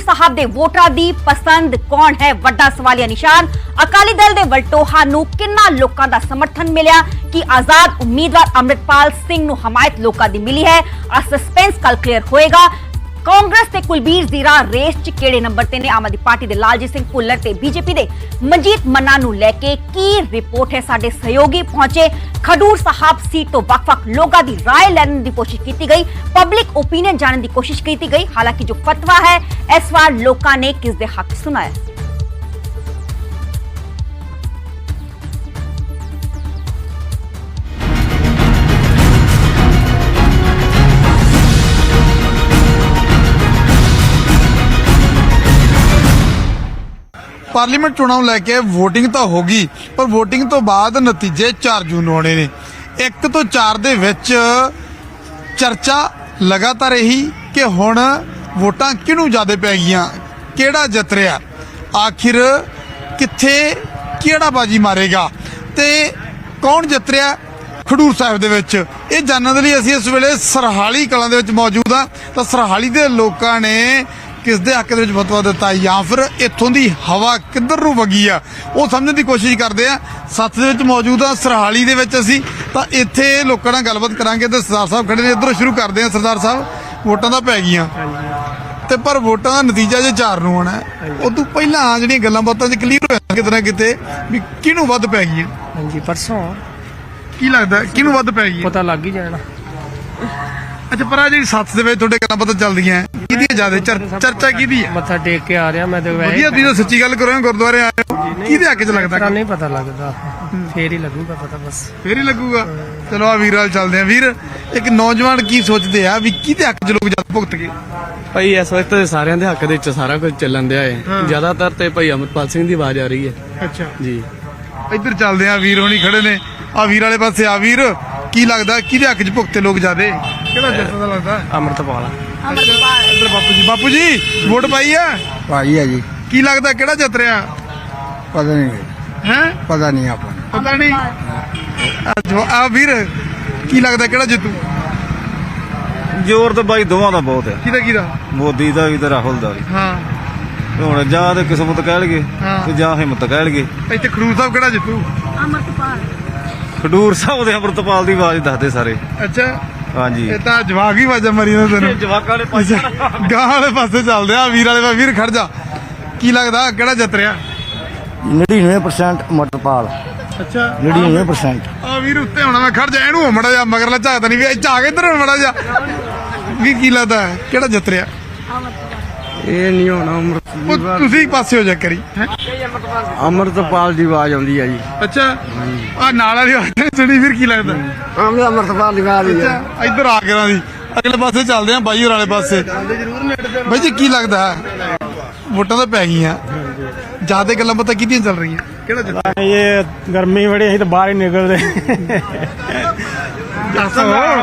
ਖਡੂਰ ਸਾਹਿਬ ਦੇ ਵੋਟਰਾਂ ਦੀ ਪਸੰਦ ਕੌਣ ਹੈ? ਵੱਡਾ ਸਵਾਲੀਆ ਨਿਸ਼ਾਨ? ਅਕਾਲੀ ਦਲ ਦੇ ਵਲਟੋਹਾ ਨੂੰ ਕਿੰਨਾ ਲੋਕਾਂ ਦਾ ਸਮਰਥਨ ਮਿਲਿਆ? ਕਿ ਆਜ਼ਾਦ ਉਮੀਦਵਾਰ ਅੰਮ੍ਰਿਤਪਾਲ ਸਿੰਘ ਨੂੰ ਹਮਾਇਤ ਲੋਕਾਂ ਦੀ ਮਿਲੀ ਹੈ? ਆ ਸਸਪੈਂਸ ਕੱਲ ਕਲੀਅਰ ਹੋਏਗਾ। ਕਾਂਗਰਸ ਤੇ ਕੁਲਬੀਰ ਜ਼ੀਰਾ ਰੇਸ 'ਚ ਕਿਹੜੇ ਨੰਬਰ ਤੇ ਨੇ ਆਮ ਆਦਮੀ ਪਾਰਟੀ ਦੇ ਲਾਲਜੀਤ ਸਿੰਘ ਭੁੱਲਰ ਤੇ ਬੀਜੇਪੀ ਦੇ ਮਨਜੀਤ ਮੰਨਾ ਨੂੰ ਲੈ ਕੇ ਕੀ ਰਿਪੋਰਟ ਹੈ ਸਾਡੇ ਸਹਿਯੋਗੀ ਪਹੁੰਚੇ ਖਡੂਰ ਸਾਹਿਬ ਸੀਟ ਤੋਂ ਵੱਖ-ਵੱਖ ਲੋਕਾਂ ਦੀ رائے ਲੈਣ ਦੀ ਕੋਸ਼ਿਸ਼ ਕੀਤੀ ਗਈ ਪਬਲਿਕ ਓਪੀਨੀਅਨ ਜਾਣਨ ਦੀ ਕੋਸ਼ਿਸ਼ ਕੀਤੀ ਗਈ ਹਾਲਾਂਕਿ ਜੋ ਫਤਵਾ ਹੈ ਇਸ ਵਾਰ ਲੋਕਾਂ ਨੇ ਕਿਸ ਦੇ ਹੱਕ 'ਚ ਸੁਣਾਇਆ ਪਾਰਲੀਮੈਂਟ ਚੋਣਾਂ ਨੂੰ ਲੈ ਕੇ VOTING ਤਾਂ ਹੋ ਗਈ, ਪਰ VOTING ਤੋਂ ਬਾਅਦ ਨਤੀਜੇ 4 ਜੂਨ ਨੂੰ ਆਉਣੇ ਨੇ। 1 ਤੋਂ 4 ਦੇ ਵਿੱਚ ਚਰਚਾ ਲਗਾਤਾਰ ਰਹੀ ਕਿ ਹੁਣ ਵੋਟਾਂ ਕਿਹਨੂੰ ਜ਼ਿਆਦਾ ਪੈ ਗਈਆਂ, ਕਿਹੜਾ ਜਿੱਤ ਰਿਹਾ, ਆਖਿਰ ਕਿੱਥੇ ਕਿਹੜਾ ਬਾਜੀ ਮਾਰੇਗਾ ਤੇ ਕੌਣ ਜਿੱਤ ਰਿਹਾ ਖਡੂਰ ਸਾਹਿਬ ਦੇ ਵਿੱਚ? ਇਹ ਜਾਣਨ ਦੇ ਲਈ ਅਸੀਂ ਇਸ ਵੇਲੇ ਸਰਹਾਲੀ ਕਲਾਂ ਦੇ ਵਿੱਚ ਮੌਜੂਦ ਆ ਤਾਂ ਸਰਹਾਲੀ ਦੇ ਲੋਕਾਂ ਨੇ ਕਿਸ ਦੇ ਹੱਕ ਦੇ ਵਿੱਚ ਫਤਵਾ ਦਿੱਤਾ ਜਾਂ ਫਿਰ ਇੱਥੋਂ ਦੀ ਹਵਾ ਕਿੱਧਰ ਨੂੰ ਵਗੀ ਆ? ਉਹ ਸਮਝਣ ਦੀ ਕੋਸ਼ਿਸ਼ ਕਰਦੇ ਆ। ਸੱਥ ਦੇ ਵਿੱਚ ਮੌਜੂਦ ਆ ਸਰਹਾਲੀ ਦੇ ਵਿੱਚ ਅਸੀਂ। ਤਾਂ ਇੱਥੇ ਲੋਕਾਂ ਨਾਲ ਗੱਲਬਾਤ ਕਰਾਂਗੇ ਤੇ ਸਰਦਾਰ ਸਾਹਿਬ ਖੜੇ ਨੇ। ਇੱਧਰੋਂ ਸ਼ੁਰੂ ਕਰਦੇ ਆ ਸਰਦਾਰ ਸਾਹਿਬ। ਵੋਟਾਂ ਤਾਂ ਪੈ ਗਈਆਂ। ਤੇ ਪਰ ਵੋਟਾਂ ਦਾ ਨਤੀਜਾ ਜੇ 4 ਨੂੰ ਆਉਣਾ ਹੈ ਉਹ ਤੋਂ ਪਹਿਲਾਂ ਜਿਹੜੀਆਂ ਗੱਲਾਂ ਬਾਤਾਂ 'ਚ ਕਲੀਅਰ ਹੋਇਆ ਕਿਤੇ ਨਾ ਕਿਤੇ ਵੀ ਕਿਹਨੂੰ ਵੱਧ ਪੈ ਗਈਆਂ? ਹਾਂਜੀ ਪਰਸੋਂ। ਕੀ ਲੱਗਦਾ ਕਿਹਨੂੰ ਵੱਧ ਪੈ ਗਈਆਂ? ਪਤਾ ਲੱਗ ਹੀ ਜਾਣਾ। ਅੱਛਾ ਪਰ ਆ ਜਿਹੜੀ ਸੱਥ ਦੇ ਵਿੱਚ ਤੁਹਾਡੇ ਗੱਲਾਂ ਬਾਤਾਂ ਚੱਲਦੀਆਂ ਕਿਹਦੀ ਜ਼ਿਆਦਾ? ਚਰਚਾ ਕਿਹਦੀ ਹੈ ਮੱਥਾ ਟੇਕ ਕੇ ਆ ਰਿਹਾ ਮੈਂ ਤੇ ਵੈਸੇ ਵਧੀਆ ਤੁਸੀਂ ਤਾਂ ਸੱਚੀ ਗੱਲ ਕਰੋ ਗੁਰਦੁਆਰੇ ਆਏ ਹੋ। ਕਿਹਦੇ ਹੱਕ 'ਚ ਲੱਗਦਾ? ਤਾਂ ਨਹੀਂ ਪਤਾ ਲੱਗਦਾ। ਫੇਰ ਹੀ ਲੱਗੂਗਾ ਪਤਾ ਬਸ। ਫੇਰ ਹੀ ਲੱਗੂਗਾ। ਚਲੋ ਆ ਵੀਰ ਨਾਲ ਚੱਲਦੇ ਆ। ਵੀਰ ਇੱਕ ਨੌਜਵਾਨ ਕੀ ਸੋਚਦੇ ਆ ਵੀ ਕਿਹਦੇ ਹੱਕ 'ਚ ਲੋਕ ਜ਼ਿਆਦਾ ਭੁਗਤ ਗਏ? ਭਾਈ ਇਸ ਵਕਤ ਸਾਰਿਆਂ ਦੇ ਹੱਕ ਦੇ ਵਿੱਚ ਸਾਰਾ ਕੁਝ ਚੱਲਣ ਦਿਆ ਹੈ। ਜ਼ਿਆਦਾਤਰ ਤੇ ਭਾਈ ਅਮਰਪਾਲ ਸਿੰਘ ਦੀ ਆਵਾਜ਼ ਆ ਰਹੀ ਹੈ ਅੱਛਾ। ਜੀ। ਇੱਧਰ ਚੱਲਦੇ ਆ ਵੀਰ ਹੋਣੀ ਖੜੇ ਨੇ। ਆ ਵੀਰ ਵਾਲੇ ਪਾਸੇ ਆ ਵੀਰ। ਕੀ ਲੱਗਦਾ? ਕਿਹਦੇ ਹੱਕ 'ਚ ਭੁਗਤੇ ਲੋਕ ਜ਼ਿਆਦੇ? ਕਿਹੜਾ ਜਿੱਤਦਾ ਲੱਗਦਾ? ਅੰਮ੍ਰਿਤਪਾਲ। ਇੱਧਰ ਬਾਪੂ ਜੀ। ਬਾਪੂ ਜੀ ਵੋਟ ਪਾਈ ਆ? ਭਾਈ ਹੈ ਜੀ। ਕੀ ਲੱਗਦਾ? ਕਿਹੜਾ ਜਿੱਤ ਰਿਹਾ? ਪਤਾ ਨਹੀਂ। ਹੈ? ਪਤਾ ਨਹੀਂ ਆਪਾਂ ਨੂੰ। ਪਤਾ ਨਹੀਂ। ਆ ਜੋ- ਆ ਵੀਰ ਕੀ ਲੱਗਦਾ? ਕਿਹੜਾ ਜਿੱਤੂ? ਜ਼ੋਰ ਤਾਂ ਬਾਈ ਦੋਵਾਂ ਦਾ ਬਹੁਤ ਹੈ ਕਿਹਦਾ ਕਿਹਦਾ? ਮੋਦੀ ਦਾ ਵੀ ਤੇ ਰਾਹੁਲ ਦਾ ਵੀ। ਹਾਂ। ਤੇ ਹੁਣ ਜਾਂ ਤੇ ਕਿਸਮਤ ਕਹਿ ਲਗੇ ਹਾਂ। ਤੇ ਜਾਂ ਹਿੰਮਤ ਕਹਿ ਲਗੇ ਇੱਥੇ ਖਡੂਰ ਸਾਹਿਬ ਕਿਹੜਾ ਜਿੱਤੂ? ਖਡੂਰ ਸਾਹਿਬ ਦੇ ਅੰਮ੍ਰਿਤਪਾਲ ਦੀ ਆਵਾਜ਼ ਦੱਸਦੇ ਸਾਰੇ। ਅੱਛਾ। ਹਾਂਜੀ। ਇਹ ਤਾਂ ਜਵਾਗ ਹੀ ਵਾਜਾ ਮਰੀ ਨਾ ਤੈਨੂੰ। ਜਵਾਕਾਂ ਨੇ ਗਾਂ ਵਾਲੇ ਪਾਸੇ ਚੱਲਦੇ ਆ ਵੀਰ ਵਾਲੇ ਪਾਸੇ ਵੀਰ ਖੜ ਜਾ। ਕੀ ਲੱਗਦਾ ਕਿਹੜਾ ਜਿੱਤ ਰਿਹਾ? 99% ਮਟਰਪਾਲ ਅੱਛਾ। 99% ਆ ਵੀਰ ਉੱਤੇ ਹੋਣਾ ਮੈਂ ਖੜ ਜਾ ਇਹਨੂੰ ਮੜਾ ਜਾ ਮਗਰਲਾ ਝਾਕਦਾ ਨਹੀਂ ਵੀ ਝਾਕ ਇੱਧਰ ਮੜਾ ਜਾ। ਵੀ ਕੀ ਲੱਗਦਾ ਕਿਹੜਾ ਜਿੱਤ ਰਿਹਾ? ਇਹ ਨਹੀਂ ਹੋਣਾ ਉਹ ਤੁਸੀਂ ਪਾਸੇ ਹੋ ਜਾ ਕਰੀ? ਅਮਰਤਪਾਲ ਦੀ ਆਵਾਜ਼ ਆਉਂਦੀ ਹੈ ਜੀ। ਅੱਛਾ ਆ ਨਾਲ ਵਾਲੀ ਆਵਾਜ਼ ਸੁਣੀ ਫਿਰ ਕੀ ਲੱਗਦਾ? ਆਮ ਅਮਰਤਪਾਲ ਦੀ ਆਵਾਜ਼ ਅੱਛਾ ਇੱਧਰ ਆ ਕੇ ਨਾ ਦੀ। ਅਗਲੇ ਪਾਸੇ ਚੱਲਦੇ ਆ ਬਾਈ ਹੋਰਾਂ ਵਾਲੇ ਪਾਸੇ। ਬਾਈ ਜੀ ਕੀ ਲੱਗਦਾ? ਵੋਟਾਂ ਤਾਂ ਪੈ ਗਈਆਂ। ਜ਼ਿਆਦਾ ਗੱਲਾਂ ਪਤਾ ਕਿਹਦੀਆਂ ਚੱਲ ਰਹੀਆਂ? ਕਿਹੜਾ ਜਿੱਤ ਇਹ ਗਰਮੀ ਬੜੀ ਅਸੀਂ ਤਾਂ ਬਾਹਰ ਹੀ ਨਿਕਲਦੇ।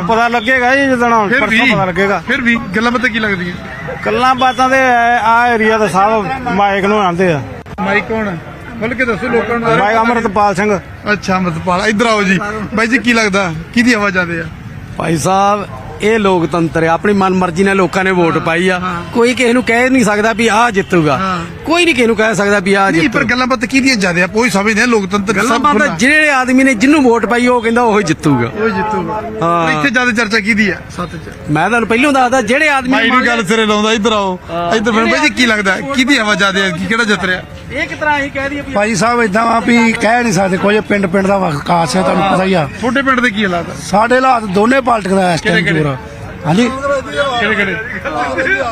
ਪਤਾ ਲੱਗੇਗਾ ਜੀ ਜਦੋਂ ਪਰਸੋਂ ਪਤਾ ਲੱਗੇਗਾ। ਫਿਰ ਵੀ ਗੱਲਾਂ ਪਤਾ ਕੀ ਲੱਗਦੀਆਂ? ਕੱਲਾਂ ਬਾਤਾਂ ਦੇ ਆ ਏਰੀਆ ਦੇ ਸਭ ਮਾਈਕ ਨੂੰ ਆਉਂਦੇ ਆ। ਮਾਈਕ ਕੌਣ ਖੁੱਲ ਕੇ ਦੱਸੋ ਲੋਕਾਂ ਨੂੰ ਮਾਈਕ ਅਮਰਤਪਾਲ ਸਿੰਘ। ਅੱਛਾ ਮਤਪਾਲ ਇੱਧਰ ਆਓ ਜੀ। ਬਾਈ ਜੀ ਕੀ ਲੱਗਦਾ? ਕਿਹਦੀ ਆਵਾਜ਼ ਆਦੇ ਆ ਭਾਈ ਸਾਹਿਬ ਇਹ ਲੋਕਤੰਤਰ ਹੈ ਆਪਣੀ ਮਨਮਰਜ਼ੀ ਨਾਲ ਲੋਕਾਂ ਨੇ ਵੋਟ ਪਾਈ ਆ। ਕੋਈ ਕਿਸੇ ਨੂੰ ਕਹਿ ਨਹੀਂ ਸਕਦਾ ਵੀ ਆਹ ਜਿੱਤੂਗਾ। ਕੋਈ ਨਹੀਂ ਕਿਸੇ ਨੂੰ ਕਹਿ ਸਕਦਾ ਵੀ ਆਹ ਨਹੀਂ ਪਰ ਗੱਲਾਂ ਪਤਾ ਕਿਹਦੀਆਂ ਜ਼ਿਆਦਾ ਆ? ਕੋਈ ਸਮਝਦੇ ਆ ਲੋਕਤੰਤਰ ਗੱਲਾਂ ਬਾਤਾਂ। ਜਿਹੜੇ ਆਦਮੀ ਨੇ ਜਿਹਨੂੰ ਵੋਟ ਪਾਈ ਉਹ ਕਹਿੰਦਾ ਉਹ ਜਿੱਤੂਗਾ। ਉਹ ਜਿੱਤੂਗਾ। ਹਾਂ। ਇੱਥੇ ਜ਼ਿਆਦਾ ਚਰਚਾ ਕਿਹਦੀ ਆ? ਸੱਤ ਚ। ਮੈਂ ਤੁਹਾਨੂੰ ਪਹਿਲਾਂ ਦੱਸਦਾ ਜਿਹੜੇ ਆਦਮੀ ਭਾਈ ਨੂੰ ਨੂੰ ਗੱਲ ਸਿਰੇ ਲਾਉਂਦਾ ਇੱਧਰ ਆਓ। ਇੱਧਰ ਫਿਰ ਬਾਈ ਜੀ ਕੀ ਲੱਗਦਾ? ਕਿਹਦੀ ਆਵਾਜ਼ ਆਦੇ ਆ? ਕਿਹੜਾ ਜਿੱਤ ਰਿਹਾ? ਇਹ ਕਿਸ ਤਰ੍ਹਾਂ ਅਸੀਂ ਕਹਿ ਦਈਏ ਵੀ ਭਾਈ ਸਾਹਿਬ ਇਦਾਂ ਆ ਵੀ ਕਹਿ ਨਹੀਂ ਸਕਦੇ ਕੋਈ ਪਿੰਡ ਪਿੰਡ ਦਾ ਵਿਕਾਸ ਹੈ ਤੁਹਾਨੂੰ ਪਤਾ ਹੀ ਆ। ਛੋਟੇ ਪਿੰਡ ਦੇ ਕੀ ਹਾਲਾਤ ਆ? ਸਾਡੇ ਹਾਲਾਤ ਦੋਨੇ ਪਾਰਟੀਆਂ ਦਾ ਇਸ ਟਾਈਮ? ਹਾਂਜੀ। ਕਿਹੜੇ ਕਿਹੜੇ?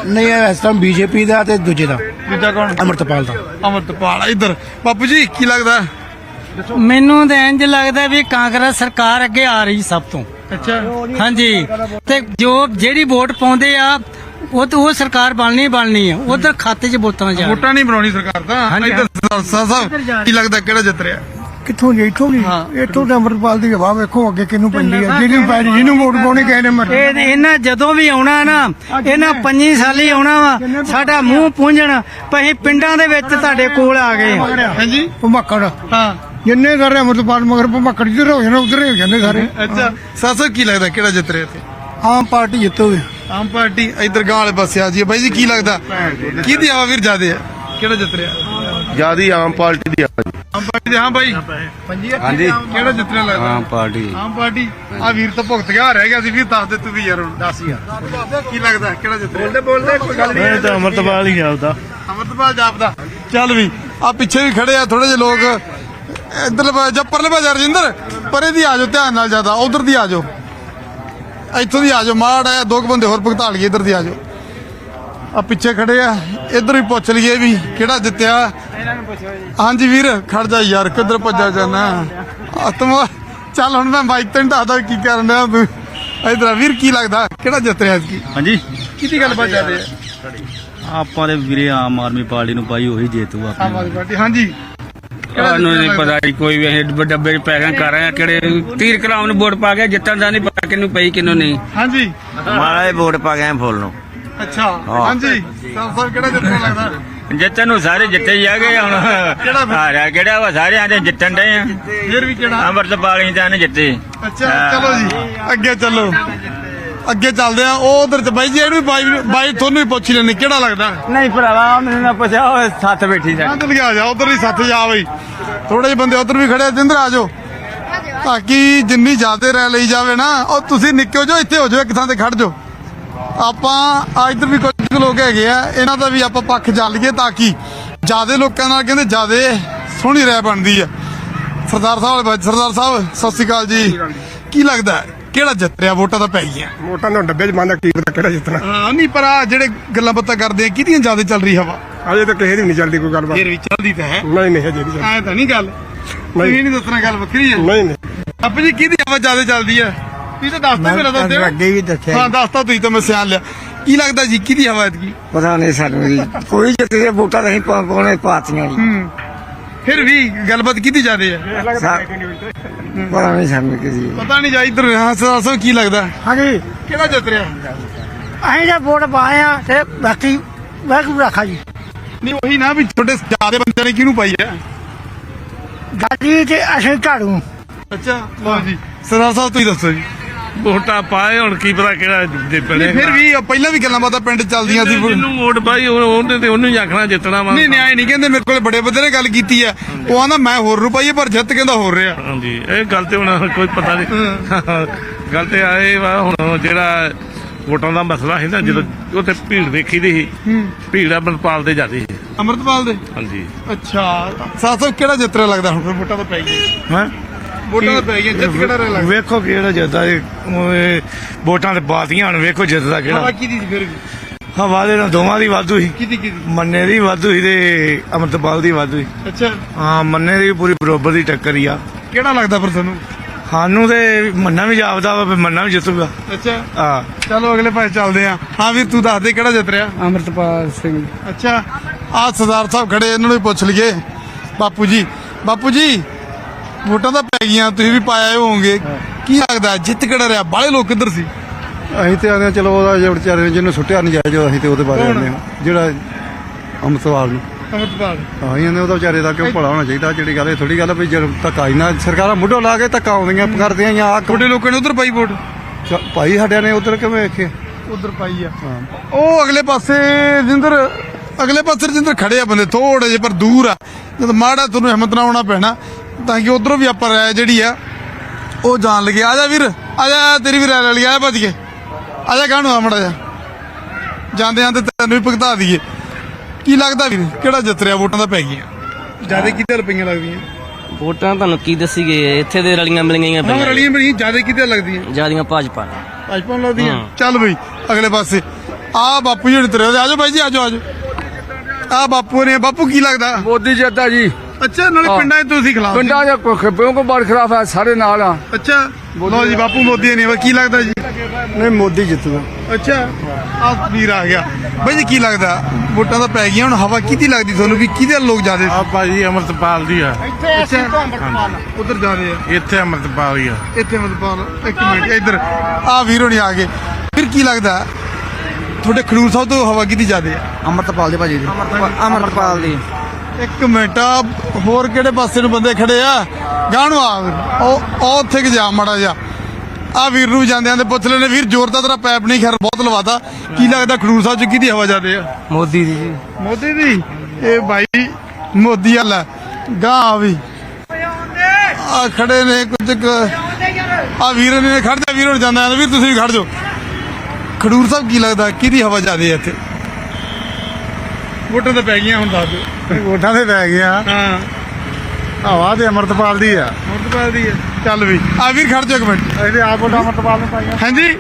ਨਹੀਂ ਇਹ ਇਸ ਟਾਈਮ ਬੀਜੇਪੀ ਦਾ ਤੇ ਦੂਜੇ ਦਾ। ਦੂਜਾ ਕੌਣ? ਅਮਰਤਪਾਲ ਦਾ। ਅਮਰਤਪਾਲ ਇੱਧਰ। ਬਾਪੂ ਜੀ ਕੀ ਲੱਗਦਾ? ਮੈਨੂੰ ਤਾਂ ਇੰਜ ਲੱਗਦਾ ਵੀ ਕਾਂਗਰਸ ਸਰਕਾਰ ਅੱਗੇ ਆ ਰਹੀ ਸਭ ਤੋਂ। ਅੱਛਾ। ਹਾਂਜੀ। ਤੇ ਜੋ ਜਿਹੜੀ ਵੋਟ ਪਾਉਂਦੇ ਆ ਉਹ ਤੇ ਉਹ ਸਰਕਾਰ ਬਣਨੀ ਬਣਨੀ ਆ। ਉਧਰ ਖਾਤੇ 'ਚ ਵੋਟਾਂ ਜਾ ਵੋਟਾਂ ਨਹੀਂ ਬਣਾਉਣੀ ਸਰਕਾਰ ਤਾਂ। ਹਾਂਜੀ, ਇੱਧਰ ਸਰਦਾਰ ਸਾਹਿਬ ਕੀ ਲੱਗਦਾ ਕਿਹੜਾ ਜਿੱਤ ਰਿਹਾ? ਕਿੱਥੋਂ ਜੀ ਇੱਥੋਂ ਦੀ ਇੱਥੋਂ ਤੇ ਅਮਰਤਪਾਲ ਦੀ ਹਵਾ ਵੇਖੋ ਅੱਗੇ ਕਿਹਨੂੰ ਪੈਂਦੀ ਆ। ਜਿਹਨੂੰ ਪੈ ਜਿਹਨੂੰ ਵੋਟ ਪਾਉਣੀ ਕਿਸੇ ਨੇ ਮਰ ਇਹ ਇਹਨਾਂ ਜਦੋਂ ਵੀ ਆਉਣਾ ਨਾ ਇਹਨਾਂ ਪੰਜੀ ਸਾਲੀ ਆਉਣਾ ਵਾ। ਸਾਡਾ ਮੂੰਹ ਪੂੰਝਣ। ਪਹੀਂ ਪਿੰਡਾਂ ਦੇ ਵਿੱਚ ਤੁਹਾਡੇ ਕੋਲ ਆ ਗਏ। ਹਾਂਜੀ। ਭਮੱਕੜ ਹਾਂ। ਜਿੰਨੇ ਸਾਰੇ ਅਮਰਤਪਾਲ ਮਗਰ ਭਮੱਕੜ ਜਿੱਧਰ ਹੋ ਜਾਣਾ ਉਧਰ ਹੋ ਜਾਂਦੇ ਸਾਰੇ। ਅੱਛਾ ਸਾਸੋ ਕੀ ਲੱਗਦਾ ਕਿਹੜਾ ਜਿੱਤ ਰਿਹਾ ਇੱਥੇ? ਆਮ ਪਾਰਟੀ ਜਿੱਤੂਗੀ ਆਮ ਪਾਰਟੀ ਇਧਰ ਗਾਂ ਵਾਲੇ ਪਾਸੇ ਆ ਜੀ ਬਾਈ ਜੀ ਕੀ ਲੱਗਦਾ? ਕਿਹਦੀ ਹਵਾ ਵੀਰ ਜਿਆਦੇ ਆ? ਕਿਹੜਾ ਜਿੱਤ ਰਿਹਾ? ਜਿਆਦੀ ਆਮ ਪਾਰਟੀ ਦੀ ਆ ਦੇ ਹਾਂ ਬਾਈ। ਹਾਂਜੀ। ਕਿਹੜਾ ਜਿੱਤ ਰਿਹਾ ਲੱਗਦਾ? ਆਮ ਪਾਰਟੀ। ਆਮ ਪਾਰਟੀ? ਆ ਵੀਰ ਤਾਂ ਭੁਗਤ ਗਿਆ ਰਹਿ ਗਿਆ ਸੀ ਵੀਰ ਦੱਸ ਦੇ ਤੂੰ ਵੀ ਯਾਰ ਹੁਣ। ਦੱਸ ਯਾਰ ਕੀ ਲੱਗਦਾ ਕਿਹੜਾ ਜਿੱਤ ਰਿਹਾ ਬੋਲਦੇ ਕੋਈ ਗੱਲ ਮੈਂ ਤਾਂ ਅਮਰਤਪਾਲ ਹੀ ਜਾਪਦਾ ਅਮਰਤਪਾਲ ਜਾਪਦਾ ਚੱਲ ਵੀ ਆ ਪਿੱਛੇ ਵੀ ਖੜੇ ਆ ਥੋੜੇ ਜਿਹੇ ਲੋਕ। ਇੱਧਰ ਜਾਂ ਪਰਲੇ ਪਾਸੇ ਰਜਿੰਦਰ। ਪਰੇ ਦੀ ਆ ਜਾਓ ਧਿਆਨ ਨਾਲ ਜ਼ਿਆਦਾ ਉਧਰ ਦੀ ਆ ਜਾਓ। ਇੱਥੋਂ ਦੀ ਆ ਜਾਓ ਮਾੜ ਹੈ ਦੋ ਕੁ ਬੰਦੇ ਹੋਰ ਭੁਗਤਾ ਲਈਏ ਇੱਧਰ ਦੀ ਆ ਜਾਓ। ਆ ਪਿੱਛੇ ਖੜੇ ਆ ਇੱਧਰ ਵੀ ਪੁੱਛ ਲਈਏ ਵੀ ਕਿਹੜਾ ਜਿੱਤਿਆ। ਹਾਂਜੀ ਵੀਰ ਖੜ ਜਾ ਯਾਰ ਕਿੱਧਰ ਭੱਜਾ ਜਾਣਾ ਆ ਤੂੰ ਚੱਲ ਹੁਣ ਮੈਂ ਬਾਈਕ ਤੇ ਦੱਸਦਾ ਕੀ ਕਰਨ ਤੂੰ। ਇੱਧਰ ਆ ਵੀਰ ਕੀ ਲੱਗਦਾ? ਕਿਹੜਾ ਜਿੱਤ ਰਿਹਾ ਐਤਕੀ ਹਾਂਜੀ। ਕਿਹਦੀ ਗੱਲ ਬਾਤ ਜਾਂਦੇ ਆ? ਆਪਾਂ ਦੇ ਵੀਰੇ ਆਮ ਆਦਮੀ ਪਾਰਟੀ ਨੂੰ ਪਾਈ ਉਹੀ ਜੇਤੂ ਆਮ ਆਪਣੇ ਆਦਮੀ ਪਾਰਟੀ ਹਾਂਜੀ। ਸਾਨੂੰ ਨਹੀਂ ਪਤਾ ਜੀ ਕੋਈ ਵੀ ਅਸੀਂ ਡੱਬੇ ਚ ਪੈਕਿੰਗ ਕਰ ਰਹੇ ਆ ਕਿਹੜੇ ਤੀਰ ਕਲਾਮ ਨੂੰ ਵੋਟ ਪਾ ਕੇ ਜਿੱਤਣ ਦਾ ਨਹੀਂ ਪਤਾ ਕਿਹਨੂੰ ਪਈ ਕਿਹਨੂੰ ਨਹੀਂ। ਹਾਂਜੀ। ਮਾਰਾ ਵੋਟ ਪਾ ਗਏ ਫੁੱਲ ਨੂੰ। ਅੱਛਾ ਹਾਂਜੀ। ਕਿਹੜਾ ਜਿੱਤਣਾ ਲੱਗਦਾ? ਜਿੱਤਣ ਨੂੰ ਸਾਰੇ ਜਿੱਤੇ ਹੀ ਆਗੇ ਹੁਣ। ਹਾਰਿਆ ਕਿਹੜਾ ਵਾ? ਸਾਰੇ ਆਂਦੇ ਜਿੱਤਣ ਦੇ ਆ। ਫਿਰ ਵੀ ਕਿਹੜਾ? ਅੰਮ੍ਰਿਤਪਾਲ ਹੀ ਤਾਂ ਨੇ ਜਿੱਤੇ। ਅੱਛਾ ਚਲੋ ਜੀ ਅੱਗੇ ਚੱਲੋ। ਅੱਗੇ ਚੱਲਦੇ ਆ। ਉਹ ਉਧਰ ਚ ਬਾਈ ਜੀ ਇਹਨੂੰ ਵੀ ਬਾਈ ਬਾਈ ਤੁਹਾਨੂੰ ਵੀ ਪੁੱਛ ਲੈਣੀ ਕਿਹੜਾ ਲੱਗਦਾ? ਨਹੀਂ ਭਰਾਵਾ ਮੈਨੂੰ ਨਾ ਪੁੱਛਿਆ ਉਹ ਸੱਤ ਬੈਠੀ ਹਾਂ ਚੱਲ ਗਿਆ ਜਾ ਉਧਰ ਵੀ ਸੱਤ ਜਾ ਬਈ। ਥੋੜੇ ਜਿਹੇ ਬੰਦੇ ਉਧਰ ਵੀ ਖੜੇ ਆ। ਜਿੰਦਰ ਆ ਜਾਓ। ਤਾਂ ਕਿ ਜਿੰਨੀ ਜ਼ਿਆਦਾ ਰਹਿ ਲਈ ਜਾਵੇ ਨਾ ਉਹ ਤੁਸੀਂ ਨਿੱਕੇ ਹੋ ਜਾਓ ਇੱਥੇ ਹੋ ਜਾਓ ਇੱਕ ਥਾਂ ਤੇ ਖੜ ਜਾਓ। ਆਪਾਂ ਇੱਧਰ ਵੀ ਕੁਝ ਲੋਕ ਹੈਗੇ ਆ ਇਹਨਾਂ ਦਾ ਵੀ ਆਪਾਂ ਪੱਖ ਜਾ ਲਈਏ ਤਾਂ ਕਿ ਜਿਆਦੇ ਲੋਕਾਂ ਨਾਲ ਕਹਿੰਦੇ ਜਿਆਦੇ ਸੋਹਣੀ ਰਹਿ ਬਣਦੀ ਆ। ਸਰਦਾਰ ਸਾਹਿਬ ਸਰਦਾਰ ਸਾਹਿਬ ਸਤਿ ਸ਼੍ਰੀ ਅਕਾਲ ਜੀ। ਕੀ ਲੱਗਦਾ? ਕਿਹੜਾ ਜਿੱਤ ਰਿਹਾ ਵੋਟਾਂ ਤਾਂ ਪੈ ਗਈਆਂ। ਵੋਟਾਂ ਨੂੰ ਡੱਬੇ 'ਚ ਬੰਦਾ ਕੀ ਪਤਾ ਕਿਹੜਾ ਜਿੱਤਣਾ। ਹਾਂ ਨਹੀਂ ਪਰ ਆ ਜਿਹੜੇ ਗੱਲਾਂ ਬਾਤਾਂ ਕਰਦੇ ਆ ਕਿਹਦੀਆਂ ਜ਼ਿਆਦਾ ਚੱਲ ਰਹੀ ਹਵਾ? ਅਜੇ ਤਾਂ ਕਿਸੇ ਦੀ ਨਹੀਂ ਚੱਲਦੀ ਕੋਈ ਗੱਲਬਾਤ। ਫੇਰ ਵੀ ਚੱਲਦੀ ਤਾਂ ਹੈ। ਨਹੀਂ ਨਹੀਂ ਹਜੇ ਨਹੀਂ ਐ ਤਾਂ ਨਹੀਂ ਗੱਲ। ਤੁਸੀਂ ਨਹੀਂ ਦੱਸਣਾ ਗੱਲ ਵੱਖਰੀ ਹੈ। ਨਹੀਂ ਨਹੀਂ। ਅੱਪ ਜੀ ਕਿਹਦੀ ਹਵਾ ਜ਼ਿਆਦਾ ਚੱਲਦੀ ਹੈ? ਤੁਸੀਂ ਤਾਂ ਦੱਸਦਾ ਮੇਰਾ ਦੱਸ ਦਿਓ ਅੱਗੇ ਵੀ ਦੱਸਿਆ ਹਾਂ। ਦੱਸਤਾ ਤੁਸੀਂ ਤਾਂ ਮੈਂ ਸਿਆਣ ਲਿਆ। ਕੀ ਲੱਗਦਾ ਜੀ ਕਿਹਦੀ ਹਵਾ ਐਤਕੀ? ਪਤਾ ਨਹੀਂ ਸਾਨੂੰ ਜੀ। ਕੋਈ ਜਿੱਤੇ ਵੋਟਾਂ ਨਹੀਂ ਪਾਉਣੇ ਪਾਤੀਆਂ ਜੀ। ਹੂੰ। ਫਿਰ ਵੀ ਗੱਲਬਾਤ ਕਿਹਦੀ ਜ਼ਿਆਦਾ ਹੈ? ਪਤਾ ਨਹੀਂ ਸਾਨੂੰ ਕਿਸੇ ਪਤਾ ਨਹੀਂ ਜਾ ਇੱਧਰ। ਹਾਂ ਸਰਦਾਰ ਸਾਹਿਬ ਕੀ ਲੱਗਦਾ? ਹਾਂਜੀ। ਕਿਹੜਾ ਜਿੱਤ ਰਿਹਾ? ਅਸੀਂ ਜੇ ਵੋਟ ਪਾਏ ਆ ਤੇ ਬਾਕੀ ਵਾਹਿਗੁਰੂ ਰੱਖਾ ਜੀ। ਨਹੀਂ ਉਹੀ ਨਾ ਵੀ ਜ਼ਿਆਦਾ ਬੰਦਿਆਂ ਨੇ ਕਿਹਨੂੰ ਪਾਈ ਹੈ? ਗੱਡੀ ਤੇ ਅਸੀਂ ਝਾੜੂ। ਅੱਛਾ ਲਓ ਜੀ। ਸਰਦਾਰ ਸਾਹਿਬ ਤੁਸੀਂ ਦੱਸੋ ਜੀ। ਵੋਟਾਂ ਪਾਏ ਹੁਣ ਕੀ ਪਤਾ ਕਿਹੜਾ ਜਿੱਤਣੇ ਫਿਰ ਵੀ। ਪਹਿਲਾਂ ਵੀ ਗੱਲਾਂ ਬਾਤਾਂ ਪਿੰਡ ਚੱਲਦੀਆਂ ਸੀ। ਜਿਹਨੂੰ ਵੋਟ ਪਾਈ ਉਹ- ਉਹਨੇ ਤੇ ਉਹਨੂੰ ਹੀ ਆਖਣਾ ਜਿੱਤਣਾ ਵਾ। ਨਹੀਂ ਨਿਆਏ ਨਹੀਂ ਕਹਿੰਦੇ ਮੇਰੇ ਕੋਲੇ ਬੜੇ ਬੰਦੇ ਨੇ ਗੱਲ ਕੀਤੀ ਹੈ ਉਹ ਆਂਦਾ ਮੈਂ ਹੋਰ ਨੂੰ ਪਾਈਏ ਪਰ ਜਿੱਤ ਕਹਿੰਦਾ ਹੋਰ ਰਿਹਾ। ਹਾਂਜੀ ਇਹ ਗੱਲ ਤੇ ਹੁਣ ਕੋਈ ਪਤਾ ਨਹੀਂ। ਗੱਲ ਤੇ ਆਏ ਵਾ ਹੁਣ ਜਿਹੜਾ ਵੋਟਾਂ ਦਾ ਮਸਲਾ ਸੀ ਨਾ ਜਦੋਂ ਉੱਥੇ ਭੀੜ ਦੇਖੀ ਦੀ ਸੀ। ਭੀੜ ਅਮਰਪਾਲ ਦੇ ਜਾਂਦੀ ਸੀ। ਅਮਰਤਪਾਲ ਦੇ? ਹਾਂਜੀ। ਅੱਛਾ ਸਾਥ ਕਿਹੜਾ ਜਿੱਤ ਰਿਹਾ ਲੱਗਦਾ ਹੁਣ ਵੋਟਾਂ ਤਾਂ ਪੈ ਗਈਆਂ। ਹਾਂ? ਵੋਟਾਂ ਤਾਂ ਪੈ ਗਈਆਂ ਜਿੱਤ ਕਿਹੜਾ ਰਿਹਾ ਲੱਗਦਾ ਵੇਖੋ ਕਿਹੜਾ ਜਿੱਤਦਾ ਇਹ ਵੋਟਾਂ ਤੇ ਪਾਤੀਆਂ ਹੁਣ ਵੇਖੋ ਜਿੱਤਦਾ ਕਿਹੜਾ। ਕਿਹਦੀ ਸੀ ਫਿਰ ਵੀ? ਹਵਾ ਦੇ ਨਾਲ ਦੋਵਾਂ ਦੀ ਵਾਧੂ ਸੀ। ਕਿਹਦੀ ਕਿਹਦੀ? ਮੰਨੇ ਦੀ ਵਾਧੂ ਸੀ ਤੇ ਅਮਰਤਪਾਲ ਦੀ ਵਾਧੂ ਸੀ। ਅੱਛਾ। ਹਾਂ ਮੰਨੇ ਦੀ ਵੀ ਪੂਰੀ ਬਰੋਬਰ ਦੀ ਟੱਕਰ ਹੀ ਆ। ਕਿਹੜਾ ਲੱਗਦਾ ਫਿਰ ਤੁਹਾਨੂੰ? ਸਾਨੂੰ ਤੇ ਮੰਨਾ ਵੀ ਜਾਪਦਾ ਵਾ ਵੀ ਮੰਨਾ ਵੀ ਜਿੱਤੂਗਾ। ਅੱਛਾ। ਆ ਚਲੋ ਅਗਲੇ ਪਾਸੇ ਚੱਲਦੇ ਆ। ਹਾਂ ਵੀਰ ਤੂੰ ਦੱਸ ਦੇ ਕਿਹੜਾ ਜਿੱਤ ਰਿਹਾ? ਅਮਰਤਪਾਲ ਸਿੰਘ। ਅੱਛਾ। ਆ ਸਰਦਾਰ ਸਾਹਿਬ ਖੜੇ ਇਹਨਾਂ ਨੂੰ ਵੀ ਪੁੱਛ ਲਈਏ। ਬਾਪੂ ਜੀ ਬਾਪੂ ਜੀ ਵੋਟਾਂ ਤਾਂ ਪੈ ਗਈਆਂ ਤੁਸੀਂ ਵੀ ਪਾਇਆ ਹੋਵੋਗੇ। ਕੀ ਲੱਗਦਾ ਜਿੱਤ ਕਿਹੜਾ ਰਿਹਾ? ਬਾਹਲੇ ਲੋਕ ਕਿੱਧਰ ਸੀ? ਅਸੀਂ ਤੇ ਆਨੇ ਚਲੋ ਉਹਦਾ ਜਿਹੜਾ ਵਿਚਾਰੇ ਨੇ ਜਿਹਨੂੰ ਸੁੱਟਿਆ ਨਹੀਂ ਜਾਇਜ਼ ਅਸੀਂ ਤੇ ਉਹਦੇ ਬਾਰੇ? ਆਨੇ ਜਿਹੜਾ ਅਮਰਤਵਾਲ ਨੂੰ। ਅਮਰਤਪਾਲ ਹਾਂ ਇਹਨਾਂ ਨੇ ਉਹਦਾ ਵਿਚਾਰੇ ਦਾ ਕਿਉਂ ਭਲਾ ਹੋਣਾ ਚਾਹੀਦਾ? ਜਿਹੜੀ ਗੱਲ ਇਹ ਥੋੜੀ ਗੱਲ ਵੀ ਜਦ ਧੱਕਾ ਹੀ ਨਾ ਸਰਕਾਰਾਂ ਮੁੱਢੋਂ ਲਾ ਕੇ ਧੱਕਾ ਆਉਂਦੀਆਂ ਕਰਦੀਆਂ ਜਾਂ ਆ ਤੁਹਾਡੇ ਲੋਕਾਂ ਨੇ ਉਧਰ ਪਾਈ ਵੋਟ? ਭਾਈ ਸਾਡਿਆਂ ਨੇ ਉਧਰ ਕਿਵੇਂ ਵੇਖੇ? ਉਧਰ ਪਾਈ ਆ। ਉਹ ਅਗਲੇ ਪਾਸੇ ਜਿੰਦਰ ਅਗਲੇ ਪਾਸੇ ਜਿੰਦਰ ਖੜੇ ਆ ਬੰਦੇ ਥੋੜੇ ਜਿਹੇ ਪਰ ਦੂਰ ਆ। ਜਦ ਮਾੜਾ ਤੁਹਾਨੂੰ ਹਿੰਮਤ ਨਾਲ ਆਉਣਾ ਪੈਣਾ ਤਾਂ ਕਿ ਉਧਰੋਂ ਵੀ ਆਪਾਂ ਰਾਇ ਜਿਹੜੀ ਆ ਉਹ ਜਾਣ ਲਗੇ। ਆ ਜਾ ਵੀਰ ਆ ਜਾ ਤੇਰੀ ਵੀ ਰਾਇ ਲੈ ਲਈ ਆ ਭੱਜ ਕੇ। ਆ ਜਾ ਕਾਹਨੂੰ ਆ ਮੜਾ ਜਾ ਜਾਂਦੇ ਆਂ ਤੇ ਤੈਨੂੰ ਵੀ ਭੁਗਤਾ ਦਈਏ। ਕੀ ਲੱਗਦਾ ਵੀਰ ਕਿਹੜਾ ਜਿੱਤ ਰਿਹਾ? ਵੋਟਾਂ ਤਾਂ ਪੈ ਗਈਆਂ। ਜ਼ਿਆਦਾ ਕਿਹਦੇ ਰੁਪਈਆਂ ਲੱਗਦੀਆਂ? ਵੋਟਾਂ ਤੁਹਾਨੂੰ ਕੀ ਦੱਸੀ ਗਈ ਇੱਥੇ ਦੇ ਰਲੀਆਂ ਮਿਲੀਆਂ ਹਾਂ ਰਲੀਆਂ ਬੜੀਆਂ ਜ਼ਿਆਦਾ ਕਿਹਦੇ ਲੱਗਦੀਆਂ? ਜਿਆਦੀਆਂ ਭਾਜਪਾ ਭਾਜਪਾ ਨੂੰ ਲੱਗਦੀਆਂ? ਚੱਲ ਬਈ ਅਗਲੇ ਪਾਸੇ। ਆ ਬਾਪੂ ਜੀ ਤੇਰੇ ਆ ਜਾਓ ਬਾਈ ਜੀ ਆ ਜਾਓ ਆ ਬਾਪੂ ਨੇ ਬਾਪੂ ਕੀ ਲੱਗਦਾ? ਮੋਦੀ ਜਿੱਤਦਾ ਜੀ। ਅੱਛਾ ਨਾਲੇ ਪਿੰਡਾਂ 'ਚ ਤੁਸੀਂ ਖਿਲਾਫ ਸੀ। ਦੇ ਖੱਬਿਓਂ ਕੋ ਬੜ ਖਰਾਬ ਹੈ ਸਾਰੇ ਨਾਲ ਆ। ਅੱਛਾ ਲੋ ਜੀ ਬਾਪੂ ਮੋਦੀ ਨੇ ਕੀ ਲੱਗਦਾ ਜੀ? ਨਹੀਂ ਮੋਦੀ ਜਿੱਤਦਾ। ਅੱਛਾ ਆ ਵੀਰ ਆ ਗਿਆ। ਬਾਈ ਜੀ ਕੀ ਲੱਗਦਾ? ਵੋਟਾਂ ਤਾਂ ਪੈ ਗਈਆਂ ਹੁਣ ਹਵਾ ਕਿਹਦੀ ਲੱਗਦੀ ਤੁਹਾਨੂੰ ਵੀ? ਕਿਹਦੇ ਲੋਕ ਜ਼ਿਆਦੇ ਆ ਭਾਜੀ ਅਮਰਪਾਲ ਦੀ ਆ। ਉਧਰ ਜਾ ਰਹੇ ਆ। ਇੱਥੇ ਅਮਰਪਾਲ ਹੀ ਆ। ਇੱਥੇ ਮਤਲਬ ਇੱਕ ਮਿੰਟ ਇੱਧਰ। ਆ ਵੀਰ ਹੋਣੀ ਆ ਗਏ। ਫਿਰ ਕੀ ਲੱਗਦਾ? ਤੁਹਾਡੇ ਖਡੂਰ ਸਾਹਿਬ ਤੋਂ ਹਵਾ ਕਿਹਦੀ ਜ਼ਿਆਦੇ ਆ? ਅਮਰਤਪਾਲ ਦੇ ਭਾਜੀ ਦੀ। ਅਮਰਤਪਾਲ ਦੀ। ਇੱਕ ਮਿੰਟ ਆ ਹੋਰ ਕਿਹੜੇ ਪਾਸੇ ਨੂੰ ਬੰਦੇ ਖੜੇ ਆ? ਗਾਣੂ ਆ ਉਹ ਉਹ ਉੱਥੇ ਕਿ ਜਾ ਮੜਾ ਜਾ ਆ ਵੀਰ ਨੂੰ ਜਾਂਦੇ ਆਂਦੇ ਪੁੱਛ ਲੈਣੇ ਵੀਰ ਜ਼ੋਰ ਦਾ ਤੇਰਾ ਪੈਪ ਨਹੀਂ ਖੈਰ ਬਹੁਤ ਲਵਾਤਾ। ਕੀ ਲੱਗਦਾ ਖਡੂਰ ਸਾਹਿਬ ਚ ਕਿਹਦੀ ਹਵਾ ਜਾਂਦੇ ਆ? ਮੋਦੀ ਦੀ ਜੀ। ਮੋਦੀ ਦੀ? ਇਹ ਭਾਈ ਮੋਦੀ ਵਾਲਾ ਗਾਂ ਵੀ। ਆ ਖੜੇ ਨੇ ਕੁਝ ਆ ਵੀਰ ਨੇ ਖੜ ਜਾ ਵੀਰ ਹੁਣ ਜਾਂਦਾ ਵੀਰ ਤੁਸੀਂ ਵੀ ਖੜ ਜਾਓ। ਖਡੂਰ ਸਾਹਿਬ ਕੀ ਲੱਗਦਾ ਕਿਹਦੀ ਹਵਾ ਜਾਂਦੀ ਹੈ ਇੱਥੇ? ਵੋਟਾਂ ਤਾਂ ਪੈ ਗਈਆਂ ਹੁਣ ਦੱਸ ਦਿਓ। ਵੋਟਾਂ ਤੇ ਪੈ ਗਿਆ ਹਾਂ। ਹਵਾ ਤੇ ਅਮਰਤਪਾਲ ਦੀ ਆ। ਮੁਰਤਬਾਦ ਦੀ ਹੈ ਚੱਲ ਵੀ। ਆ ਵੀਰ ਖੜ ਜਾਓ ਇੱਕ ਮਿੰਟ। ਇਹਦੇ ਆਪ ਵੋਟਾਂ ਅਮਰਤਪਾਲ ਨੂੰ ਪਾਈਆਂ। ਹਾਂਜੀ।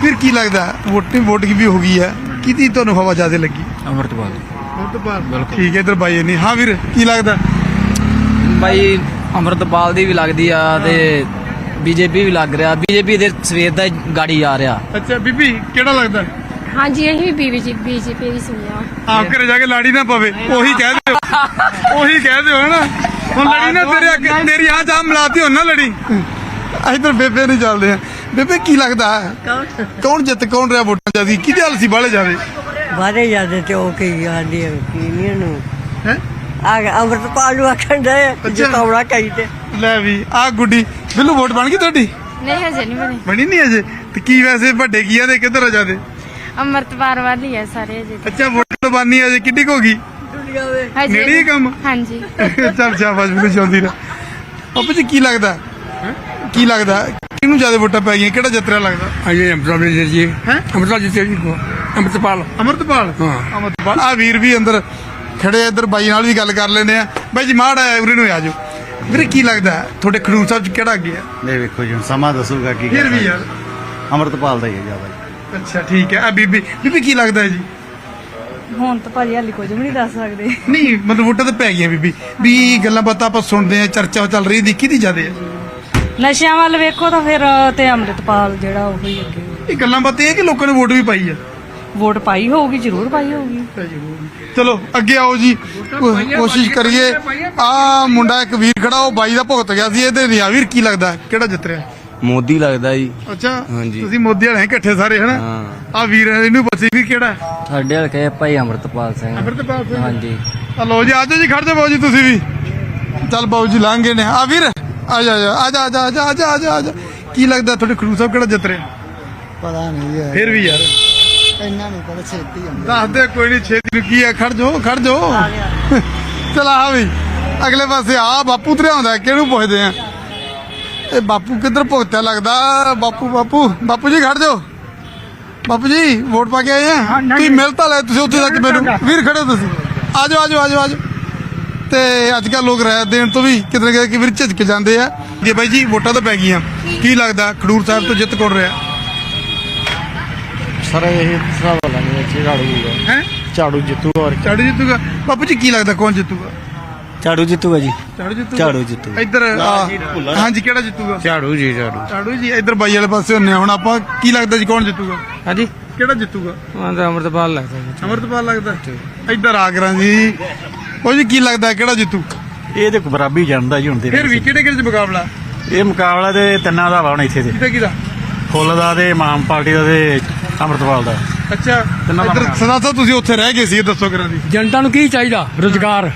ਫਿਰ ਕੀ ਲੱਗਦਾ? ਵੋਟਿੰਗ ਵੋਟ ਕੀ ਵੀ ਹੋ ਗਈ ਹੈ ਕਿਹਦੀ ਤੁਹਾਨੂੰ ਹਵਾ ਜ਼ਿਆਦਾ ਲੱਗੀ? ਅਮਰਤਪਾਲ ਮੁਰਤਬਾਦ ਠੀਕ ਹੈ ਇਧਰ ਬਾਈ ਨਹੀਂ ਹਾਂ ਵੀਰ ਕੀ ਲੱਗਦਾ? ਬਾਈ ਅਮਰਤਪਾਲ ਦੀ ਵੀ ਲੱਗਦੀ ਆ ਤੇ ਬੀਜੇਪੀ ਵੀ ਲੱਗ ਰਿਹਾ। ਬੀਜੇਪੀ ਦੇ ਸਵੇਰ ਦਾ ਹੀ ਗਾੜੀ ਆ ਰਿਹਾ। ਅੱਛਾ ਬੀਬੀ ਕਿਹੜਾ ਲੱਗਦਾ? ਹਾਂਜੀ ਅਸੀਂ ਵੀ ਬੀਜੇਪੀ ਬੀਜੇਪੀ ਦੀ ਸੁਣਿਆ ਆਪ ਘਰੇ ਜਾ ਕੇ ਲਾੜੀ ਨਾ ਪਵੇ ਉਹੀ ਕਹਿ ਦਿਓ। ਉਹੀ ਕਹਿ ਦਿਓ ਹਨਾ? ਹੁਣ ਲੜੀ ਨਾ ਤੇਰੇ ਅੱਗੇ ਤੇਰੀ ਆ ਜਾ ਮਲਾਤੀ ਹੁਣ ਨਾ ਲੜੀ। ਇਧਰ ਬੇਬੇ ਨਹੀਂ ਚੱਲਦੇ ਆ। ਬੇਬੇ ਕੀ ਲੱਗਦਾ? ਹੈ? ਕੌਣ ਜਿੱਤ ਕੌਣ ਰਿਹਾ ਵੋਟਾਂ ਜਿਆਦੀ? ਕਿਹਦੇ ਹਾਲ ਸੀ ਬਾਲੇ ਜਾਵੇ ਬਾਰੇ ਜਾਂਦੇ ਤੇ ਉਹ ਕੀ ਆਂਦੀ ਕੀ ਨਹੀਂ ਨੂੰ ਹੈ? ਆ ਅਮਰਤਪਾਲ ਨੂੰ ਆਖਣ ਦੇ ਜਿਤਾਉਣਾ ਚਾਹੀਦੇ ਲੈ ਵੀ ਆ ਗੁੱਡੀ ਬਿੱਲੂ ਵੋਟ ਬਣ ਗਈ ਤੁਹਾਡੀ? ਨਹੀਂ ਹਜੇ ਨਹੀਂ ਬਣੀ। ਬਣੀ ਨਹੀਂ ਅਜੇ ਤੇ ਕੀ ਵੈਸੇ ਵੱਡੇ ਕੀ ਆ ਦੇ ਕਿੱਧਰ ਆ ਜਾਦੇ ਅੰਮ੍ਰਿਤਪਾਲ ਵਾਲੀ ਹੈ ਸਾਰੇ ਅਜੇ ਅੱਛਾ ਵੋਟ ਬਾਨੀ ਅਜੇ ਕਿੱਡੀ ਕੁ ਹੋ ਗਈ? ਹਜੇ ਨੇੜੇ ਹੀ ਕੰਮ? ਹਾਂਜੀ। ਚੱਲ ਸ਼ਾਬਾਸ਼ ਮੈਨੂੰ ਚਾਹੁੰਦੀ ਨਾ ਪਾਪਾ ਜੀ ਕੀ ਲੱਗਦਾ? ਕੀ ਲੱਗਦਾ? ਕਿਹਨੂੰ ਜ਼ਿਆਦਾ ਵੋਟਾਂ ਪੈ ਗਈਆਂ? ਕਿਹੜਾ ਜਿੱਤ ਰਿਹਾ ਲੱਗਦਾ? ਅਜੇ ਅਮਰਤਪਾਲ ਜੀ ਹੈਂ? ਅਮਰਤਪਾਲ ਜੀ ਜੀ ਅਮਰਤਪਾਲ। ਅਮਰਤਪਾਲ? ਹਾਂ। ਅਮਰਤਪਾਲ? ਆ ਵੀਰ ਵੀ ਅੰਦਰ ਖੜੇ ਆ, ਇੱਧਰ ਬਾਈ ਨਾਲ ਵੀ ਗੱਲ ਕਰ ਲੈਂਦੇ ਆ। ਬਾਈ ਜੀ ਮਾੜਾ ਉਰੇ ਨੂੰ ਆ ਜਾਓ। ਵੀਰੇ ਕੀ ਲੱਗਦਾ? ਤੁਹਾਡੇ ਖਡੂਰ ਸਾਹਿਬ ਚ ਕਿਹੜਾ ਅੱਗੇ ਆ? ਇਹ ਵੇਖੋ ਜੀ ਹੁਣ ਸਮਾਂ ਦੱਸੂਗਾ ਕੀ ਫਿਰ ਵੀ ਯਾਰ। ਅਮਰਤਪਾਲ ਦਾ ਹੀ ਹੈ ਜ਼ਿਆਦਾ। ਅੱਛਾ ਠੀਕ ਹੈ। ਆ ਬੀਬੀ ਬੀਬੀ ਕੀ ਲੱਗਦਾ ਹੈ ਜੀ? ਹੁਣ ਤਾਂ ਭਾਜੀ ਹਾਲੇ ਕੁਝ ਵੀ ਨਹੀਂ ਦੱਸ ਸਕਦੇ। ਨਹੀਂ ਮਤਲਬ ਵੋਟਾਂ ਤਾਂ ਪੈ ਗਈਆਂ ਬੀਬੀ। ਵੀ ਗੱਲਾਂ ਬਾਤਾਂ ਆਪਾਂ ਸੁਣਦੇ ਆ ਚਰਚਾ ਚੱਲ ਰਹੀ ਦੀ ਕਿਹਦੀ ਜ਼ਿਆਦਾ ਹੈ। ਨਸ਼ਿਆਂ ਵੱਲ ਵੇਖੋ ਤਾਂ ਫਿਰ ਤੇ ਅਮਰਤਪਾਲ ਜਿਹੜਾ ਉਹ ਹੀ ਅੱਗੇ। ਇਹ ਗੱਲਾਂ ਬਾਤਾਂ ਇਹ ਕਿ ਲੋਕਾਂ ਨੇ ਵੋਟ ਵੀ ਪਾਈ ਆ ਵੋਟ ਪਾਈ ਹੋਊਗੀ ਜ਼ਰੂਰ ਪਾਈ ਹੋਊਗੀ। ਚਲੋ ਅੱਗੇ ਆਓ ਜੀ। ਕੋਸ਼ਿਸ਼ ਕਰੀਏ। ਆ ਮੁੰਡਾ ਇੱਕ ਵੀਰ ਖੜਾ ਉਹ ਬਾਈ ਦਾ ਭੁਗਤ ਗਿਆ ਸੀ ਇਹਦੇ ਰਿਆ ਵੀਰ ਕੀ ਲੱਗਦਾ? ਕਿਹੜਾ ਜਿੱਤ ਰਿਹਾ? ਮੋਦੀ ਲੱਗਦਾ ਜੀ। ਅੱਛਾ ਹਾਂਜੀ। ਤੁਸੀਂ ਮੋਦੀ ਵਾਲੇ ਇਕੱਠੇ ਸਾਰੇ ਹਨਾ? ਹਾਂ। ਆ ਵੀਰ ਇਹਨੂੰ ਪੁੱਛੀ ਵੀਰ ਕਿਹੜਾ ਸਾਡੇ ਹਲਕੇ ਭਾਈ ਅਮਰਤਪਾਲ ਸਿੰਘ। ਅਮਰਤਪਾਲ ਸਿੰਘ। ਹਾਂਜੀ। ਆ ਲਓ ਜੀ ਆਜੋ ਜੀ ਖੜ ਜਾ ਬਾਊ ਜੀ ਤੁਸੀਂ ਵੀ। ਚੱਲ ਬਾਊ ਜੀ ਲੰਘ ਗਏ ਨੇ। ਆ ਵੀਰ ਆ ਜਾ ਆ ਜਾ ਆ ਜਾ ਆ ਜਾ ਆ ਜਾ ਆ ਜਾ ਆ ਜਾ, ਆ ਜਾ। ਕੀ ਲੱਗਦਾ ਤੁਹਾਡੇ ਖਰੂ ਸਾਹਿਬ ਕਿਹੜਾ ਜਿੱਤ ਰਿਹਾ? ਪਤਾ ਨਹੀਂ ਯਾਰ ਫਿਰ ਵੀ ਯਾਰ। ਇੰਨਾ ਨਹੀਂ ਪਤਾ ਛੇਤੀ ਹੁੰਦਾ ਦੱਸ ਦੇ ਕੋਈ ਨਹੀਂ ਛੇਤੀ ਨੂੰ ਕੀ ਆ ਖੜ ਜਾਓ ਖੜ ਜਾਓ। ਚਲ ਆ ਵੀ। ਅਗਲੇ ਪਾਸੇ ਆ ਬਾਪੂ ਤਰਿਆ ਹੁੰਦਾ ਕਿਹਨੂੰ ਪੁੱਛਦੇ ਆ? ਇਹ ਬਾਪੂ ਕਿੱਧਰ ਭੁਗਤਿਆ ਲੱਗਦਾ? ਬਾਪੂ ਬਾਪੂ ਬਾਪੂ ਜੀ ਖੜ ਜਾਓ। ਬਾਪੂ ਜੀ ਵੋਟ ਪਾ ਕੇ ਆਏ ਆ? ਤੁਸੀਂ ਮਿਲ ਤਾਂ ਲੈ ਤੁਸੀਂ ਉੱਥੇ ਤੱਕ ਮੈਨੂੰ ਵੀਰ ਖੜੇ ਤੁਸੀਂ। ਆ ਜਾਓ ਆ ਜਾਓ ਆ ਜਾਓ ਆ ਜਾਓ ਤੇ ਅੱਜ ਕੱਲ ਲੋਕ ਰਾਇ ਦੇਣ ਤੋਂ ਵੀ ਕਿਤੇ ਨਾ ਕਿਤੇ ਵੀਰ ਝਿਜਕ ਜਾਂਦੇ ਆ। ਜੀ ਬਾਈ ਜੀ ਵੋਟਾਂ ਤਾਂ ਪੈ ਗਈਆਂ। ਕੀ ਲੱਗਦਾ ਖਡੂਰ ਸਾਹਿਬ ਤੋਂ ਜਿੱਤ ਕੌਣ ਰਿਹਾ? ਸਰ ਇਹ ਹਿਸਾਬ ਵਾਲਾ ਨਹੀਂ ਝਾੜੂ ਹੋਊਗਾ ਹੈ। ਝਾੜੂ ਜਿੱਤੂ ਔਰ ਝਾੜੂ ਜਿੱਤੂਗਾ। ਬਾਪੂ ਜੀ ਕੀ ਲੱਗਦਾ ਕੌਣ ਜਿੱਤੂਗਾ? ਝਾੜੂ ਜਿੱਤੂਗਾ ਜੀ। ਝਾੜੂ ਜਿੱਤੂਗਾ। ਇੱਧਰ ਆ, ਹਾਂਜੀ ਕਿਹੜਾ ਜਿੱਤੂਗਾ? ਝਾੜੂ ਜੀ ਝਾੜੂ। ਝਾੜੂ ਜੀ ਇੱਧਰ ਬਾਈ ਵਾਲੇ ਪਾਸੇ ਹੁੰਨੇ ਆ। ਹੁਣ ਆਪਾਂ ਕੀ ਲੱਗਦਾ ਜੀ ਕੌਣ ਜਿੱਤੂਗਾ? ਹਾਂਜੀ? ਕਿਹੜਾ ਜਿੱਤੂਗਾ? ਹਾਂ ਤਾਂ ਅਮਰਤਪਾਲ ਲੱਗਦਾ ਜੀ। ਅਮਰਤਪਾਲ ਲੱਗਦਾ? ਇੱਧਰ ਆ ਕਰਾਂ ਜੀ। ਉਹ ਜੀ ਕੀ ਲੱਗਦਾ ਕਿਹੜਾ ਜਿੱਤੂ? ਇਹ ਤੇ ਬਰਾਬਰੀ ਜਾਂਦਾ ਜੀ ਹੁਣ ਤੇ। ਫਿਰ ਵੀ ਕਿਹੜੇ ਕਿਹੜੇ ਚ ਮੁਕਾਬਲਾ? ਇਹ ਮੁਕਾਬਲਾ ਤੇ ਤਿੰਨਾਂ ਦਾ ਵਾ ਹੁਣ ਇੱਥੇ ਤੇ। ਕਿਹਦਾ ਕਿਹਦਾ? ਫੁੱਲ ਦਾ ਤੇ ਮਾਮ ਪਾਰਟੀ ਦਾ ਤੇ ਅਮਰਤਪਾਲ ਦਾ। ਅੱਛਾ ਤਿੰਨਾਂ ਦਾ ਇੱਧਰ। ਸਦਾ ਸਾਹਿਬ ਤੁਸੀਂ ਉੱਥੇ ਰਹਿ ਗਏ ਸੀ ਇਹ ਦੱਸੋ ਕਰਾਂ ਦੀ ਜਨਤਾ ਨੂੰ ਕੀ ਚਾਹੀਦਾ? ਰੋਜ਼ਗਾਰ।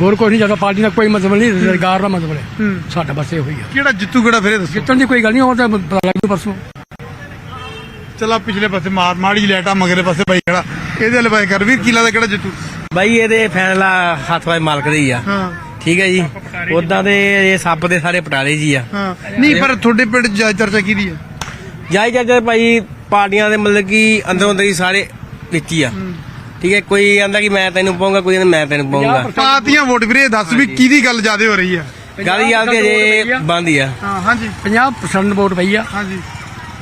ਹੋਰ ਕੋਈ ਨਹੀਂ ਜ਼ਿਆਦਾ ਪਾਰਟੀ ਦਾ ਕੋਈ ਮਤਲਬ ਨਹੀਂ ਰੋਜ਼ਗਾਰ ਦਾ ਮਤਲਬ ਹੈ। ਸਾਡਾ ਬਸ ਇਹੋ ਹੀ ਆ। ਕਿਹੜਾ ਜਿੱਤੂ ਕਿਹੜਾ ਫਿਰ ਇਹ ਦੱਸੋ। ਜਿੱਤਣ ਦੀ ਕੋਈ ਗੱਲ ਨਹੀਂ ਉਹ ਤਾਂ ਪਤਾ ਲੱਗ ਜੂ ਪਰਸੋਂ। ਚਲਾ ਪਿਛਲੇ ਪਾਸੇ ਮਾਰ ਮਾੜੀ ਲੈਟਾ ਮਗਰੇ ਪਾਸੇ ਬਾਈ ਖੜਾ। ਇਹਦੇ ਵਾਲੇ ਬਾਈ ਕਰ ਵੀਰ ਕੀ ਲੱਗਦਾ ਕਿਹੜਾ ਜਿੱਤੂ? ਬਾਈ ਇਹਦੇ ਫੈਸਲਾ ਹੱਥ ਵਾਲੇ ਮਾਲਕ ਦੇ ਹੀ ਆ। ਹਾਂ। ਠੀਕ ਹੈ ਜੀ। ਉਦਾਂ ਦੇ ਇਹ ਸੱਪ ਦੇ ਸਾਰੇ ਪਟਾਲੇ ਜੀ ਆ। ਹਾਂ। ਨਹੀਂ ਪਰ ਤੁਹਾਡੇ ਪਿੰਡ ਜ਼ਿਆਦਾ ਚਰਚਾ ਕਿਹਦੀ ਹੈ ਜਾਈ ਜਾ ਭਾਈ ਪਾਰਟੀਆਂ ਦੇ ਮਤਲਬ ਕਿ ਅੰਦਰੋਂ ਅੰਦਰ ਹੀ ਸਾਰੇ ਵਿੱਚ ਹੀ ਆ। ਠੀਕ ਹੈ ਕੋਈ ਆਂਦਾ ਕਿ ਮੈਂ ਤੈਨੂੰ ਪਾਉਂਗਾ ਕੋਈ ਕਹਿੰਦਾ ਮੈਂ ਤੈਨੂੰ ਪਾਉਂਗਾ ਪਾਤੀਆਂ ਵੋਟ ਵੀਰੇ ਦੱਸ ਵੀ ਕਿਹਦੀ ਗੱਲ ਜ਼ਿਆਦਾ ਹੋ ਰਹੀ ਹੈ ਗੱਲ ਯਾਦ ਤੇ ਜੇ ਬੰਦ ਹੀ ਆ ਹਾਂ ਹਾਂਜੀ 50% ਵੋਟ ਪਈ ਆ ਹਾਂਜੀ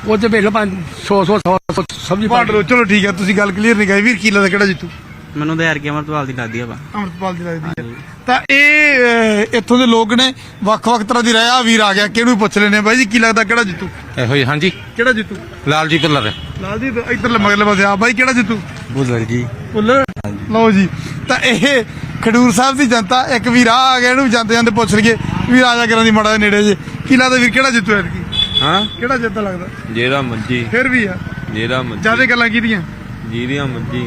ਉਹ ਤੇ ਵੇਖ ਲਓ 100 100 100 ਸਬਜ਼ੀ ਲਓ ਚਲੋ ਠੀਕ ਹੈ ਤੁਸੀਂ ਗੱਲ ਕਲੀਅਰ ਨਹੀਂ ਕਰੀ ਵੀਰ ਕੀ ਲੱਗਦਾ ਕਿਹੜਾ ਜਿੱਤੂ ਮੈਨੂੰ ਤਾਂ ਯਾਰ ਕਿ ਅਮਰਤਪਾਲ ਦੀ ਲੱਗਦੀ ਆ ਵਾ ਅਮਰਪਾਲ ਦੀ ਲੱਗਦੀ ਹੈ ਤਾਂ ਇਹ ਅਹ, ਇੱਥੋਂ ਦੇ ਲੋਕ ਨੇ ਵੱਖ-ਵੱਖ ਤਰ੍ਹਾਂ ਦੀ ਆ ਵੀਰ ਆ ਗਿਆ ਕਿਹਨੂੰ ਵੀ ਪੁੱਛ ਲੈਨੇ ਬਾਈ ਜੀ ਕੀ ਲੱਗਦਾ ਕਿਹੜਾ ਜਿੱਤੂ? ਇਹੋ ਹੀ ਹਾਂਜੀ। ਕਿਹੜਾ ਜਿੱਤੂ? ਲਾਲਜੀ ਭੁੱਲਰ। ਲਾਲ ਜੀ ਇੱਧਰ ਮਗਲੇ ਪਾਸੇ ਆ। ਬਾਈ ਕਿਹੜਾ ਜਿੱਤੂ? ਬੁੱਲਰ ਜੀ। ਭੁੱਲਰ? ਲਓ ਜੀ ਤਾਂ ਇਹ ਖਡੂਰ ਸਾਹਿਬ ਦੀ ਜਨਤਾ ਇੱਕ ਵੀਰ ਆ ਆ ਗਿਆ ਇਹਨੂੰ ਜਾਂਦੇ ਜਾਂਦੇ ਪੁੱਛ ਲਈਏ। ਵੀਰ ਆ ਜਾ ਕਰਾਂ ਦੀ ਮੜਾ ਨੇੜੇ ਜੇ। ਕੀ ਲੱਗਦਾ ਵੀਰ ਕਿਹੜਾ ਜਿੱਤੂ ਐਤਕੀ? ਹਾਂ? ਕਿਹੜਾ ਜਿੱਤਦਾ ਲੱਗਦਾ? ਜਿਹੜਾ ਮੱਜੀ ਫਿਰ ਵੀ ਆ। ਜਿਹੜਾ ਮੱਜੀ ਜਿਆਦੇ ਗੱਲਾਂ ਕੀਦੀਆਂ ਜੀਰੀਆਂ ਮੱਜੀ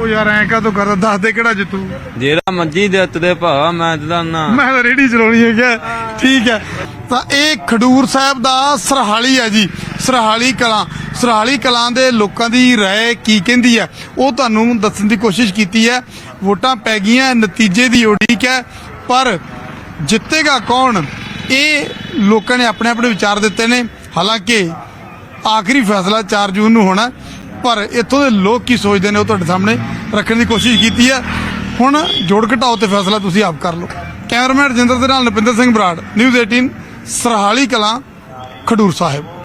ਉਹ ਯਾਰ ਐਂ ਕਾ ਤੂੰ ਕਰਦਾ ਦੱਸ ਦੇ ਕਿਹੜਾ ਜਿੱਤੂ। ਜਿਹੜਾ ਮੱਜੀ ਦੇ ਉੱਤੇ ਭਾ ਮੈਂ ਤਾਂ ਨਾ ਮੈਂ ਤਾਂ ਰੇੜੀ ਚਲਾਉਣੀ ਹੈ ਕਿਆ ਠੀਕ ਹੈ। ਤਾਂ ਇਹ ਖਡੂਰ ਸਾਹਿਬ ਦਾ ਸਰਹਾਲੀ ਹੈ ਜੀ। ਸਰਹਾਲੀ ਕਲਾਂ ਸਰਹਾਲੀ ਕਲਾਂ ਦੇ ਲੋਕਾਂ ਦੀ ਰਾਏ ਕੀ ਕਹਿੰਦੀ ਹੈ? ਉਹ ਤੁਹਾਨੂੰ ਦੱਸਣ ਦੀ ਕੋਸ਼ਿਸ਼ ਕੀਤੀ ਹੈ। ਵੋਟਾਂ ਪੈ ਗਈਆਂ ਨਤੀਜੇ ਦੀ ਉਡੀਕ ਹੈ। ਪਰ ਜਿੱਤੇਗਾ ਕੌਣ? ਇਹ ਲੋਕਾਂ ਨੇ ਆਪਣੇ ਆਪਣੇ ਵਿਚਾਰ ਦਿੱਤੇ ਨੇ। ਹਾਲਾਂਕਿ ਆਖਰੀ ਫੈਸਲਾ 4 ਜੂਨ ਨੂੰ ਹੋਣਾ। ਪਰ ਇੱਥੋਂ ਦੇ ਲੋਕ ਕੀ ਸੋਚਦੇ ਨੇ ਉਹ ਤੁਹਾਡੇ ਸਾਹਮਣੇ ਰੱਖਣ ਦੀ ਕੋਸ਼ਿਸ਼ ਕੀਤੀ ਹੈ। ਹੁਣ ਜੋੜ ਘਟਾਓ ਤੇ ਫੈਸਲਾ ਤੁਸੀਂ ਆਪ ਕਰ ਲਓ। ਕੈਮਰਾਮੈਨ ਰਜਿੰਦਰ ਦੇ ਨਾਲ ਨਪਿੰਦਰ ਸਿੰਘ ਬਰਾੜ, ਨਿਊਜ਼ 18 ਸਰਹਾਲੀ ਕਲਾਂ, ਖਡੂਰ ਸਾਹਿਬ।